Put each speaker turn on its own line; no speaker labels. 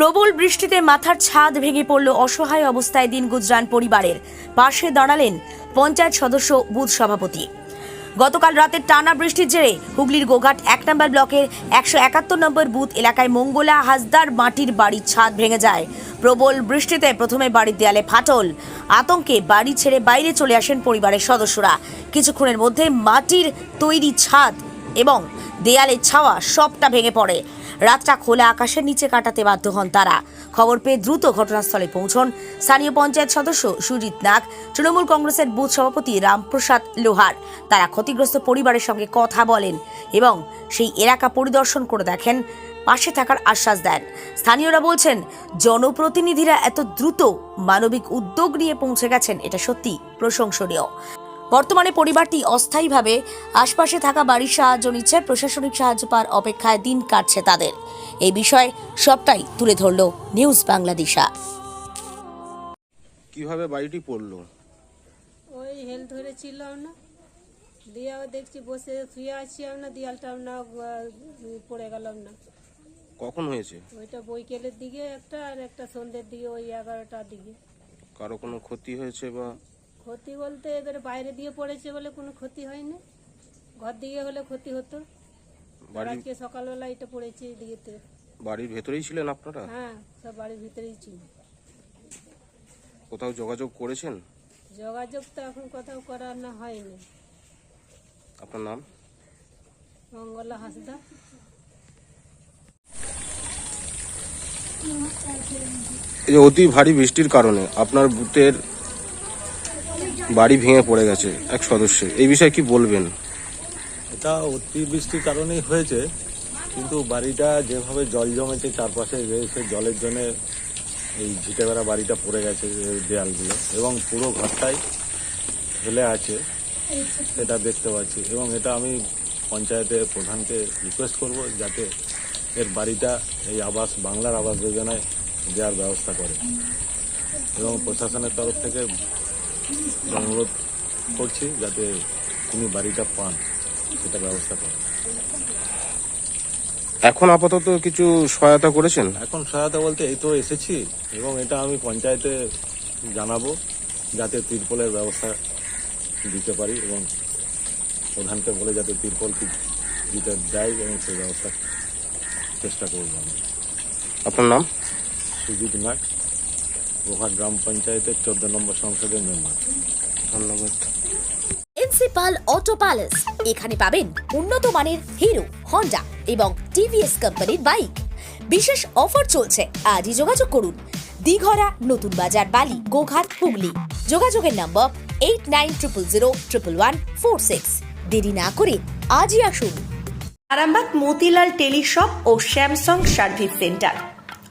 প্রবল বৃষ্টিতে মাথার ছাদ ভেঙে পড়ল অসহায় অবস্থায় দিন গুজরান পরিবারের। পাশে দাঁড়ালেন পঞ্চায়েত সদস্য, বুথ সভাপতি। গতকাল রাতের টানা বৃষ্টির জেরে হুগলির গোঘাট এক নম্বর ব্লকের একশো একাত্তর নম্বর বুথ এলাকায় মঙ্গলা হাসদার মাটির বাড়ির ছাদ ভেঙে যায়। প্রবল বৃষ্টিতে প্রথমে বাড়ির দেয়ালে ফাটল। আতঙ্কে বাড়ি ছেড়ে বাইরে চলে আসেন পরিবারের সদস্যরা। কিছুক্ষণের মধ্যে মাটির তৈরি ছাদ এবং দেয়ালের ছাওয়া সবটা ভেঙে পড়ে। রাতটা খোলা আকাশের নিচে কাটাতে বাধ্য হন তারা। খবর পেয়ে দ্রুত ঘটনাস্থলে পৌঁছন স্থানীয় পঞ্চায়েত সদস্য সুজিত নাগ, তৃণমূল কংগ্রেসের বুথ সভাপতি রামপ্রসাদ লোহার। তারা ক্ষতিগ্রস্ত পরিবারের সঙ্গে কথা বলেন এবং সেই এলাকা পরিদর্শন করে দেখেন, পাশে থাকার আশ্বাস দেন। স্থানীয়রা বলছেন, জনপ্রতিনিধিরা এত দ্রুত মানবিক উদ্যোগ নিয়ে পৌঁছে গেছেন, এটা সত্যি প্রশংসনীয়। বর্তমানে পরিবারটি অস্থায়ীভাবে আশপাশে থাকা বাড়ির সাহায্য নিচ্ছে প্রশাসনিক সাহায্য পাওয়ার অপেক্ষায় দিন কাটছে তাদের। এই বিষয়ে সবটাই তুলে ধরল নিউজ বাংলাদেশা
কীভাবে বাড়িটি পড়ল?
ওই হেল ধরেছিলাম না। দিয়ে দেখছি বসে শুয়ে আছি আমরা দিয়ালটা না পড়ে গেলাম না।
কখন হয়েছে?
ওইটা বৈকেলের দিকে একটা আর একটা সন্ধ্যের দিকে ওই এগারোটার দিকে।
কারও কোনো ক্ষতি হয়েছে বা
ক্ষতি বলতে এবারে বাইরে দিয়ে পড়েছে বলে কোনো ক্ষতি হয়নি। ঘর দিকে হলে ক্ষতি হতো। আজকে সকালবেলা এটা পড়েছে এদিকেতে
বাড়ির ভেতরেই ছিলেন আপনারা?
হ্যাঁ সব বাড়ির ভিতরেই ছিল।
কোথাও যোগাযোগ করেছেন?
যোগাযোগ তো এখন কোথাও করার না হয়নি।
আপনার নাম?
মঙ্গলা হাসদা
এই অতি ভারী বৃষ্টির কারণে আপনার বুথের বাড়ি ভেঙে পড়ে গেছে এক সদস্য। এই বিষয়ে কি বলবেন?
এটা অতিবৃষ্টির কারণেই হয়েছে, কিন্তু বাড়িটা যেভাবে জল জমেছে চারপাশে রয়েছে জলের জন্য এই ঝিটে বেড়া বাড়িটা পড়ে গেছে দেয়ালগুলো এবং পুরো ঘরটাই ফেলে আছে সেটা দেখতে পাচ্ছি এবং এটা আমি পঞ্চায়েতের প্রধানকে রিকোয়েস্ট করব যাতে এর বাড়িটা এই আবাস, বাংলার আবাস যোজনায় দেওয়ার ব্যবস্থা করে। এবং প্রশাসনের তরফ থেকে অনুরোধ করছি যাতে তিনি বাড়িটা পান সেটা ব্যবস্থা করেন।
এখন আপাতত কিছু সহায়তা করেছেন?
এখন সহায়তা বলতে এই তো এসেছি এবং এটা আমি পঞ্চায়েতে জানাব যাতে তিরপলের ব্যবস্থা দিতে পারি এবং প্রধানকে বলে যাতে তিরপল দিতে যায় এবং সেই ব্যবস্থা চেষ্টা করব আমি।
আপনার নাম?
সুজিত নাগ। গোহাট গ্রাম পঞ্চায়েতের চোদ্দ নম্বর সংসদের মেম্বার।
ধন্যবাদ।
Principal auto palace. এখানে পাবেন উন্নত মানের হিরো হন্ডা এবং টিভিএস কোম্পানির বাইক। বিশেষ অফার চলছে আজই যোগাযোগ করুন। দিঘরা নতুন বাজার বালি গোঘাট হুগলি। যোগাযোগের number eight nine triple zero triple one four six. দেরি না করে আজই আসুন।
আরামবাগ মতিলাল টেলিশপ ও স্যামসাং সার্ভিস সেন্টার।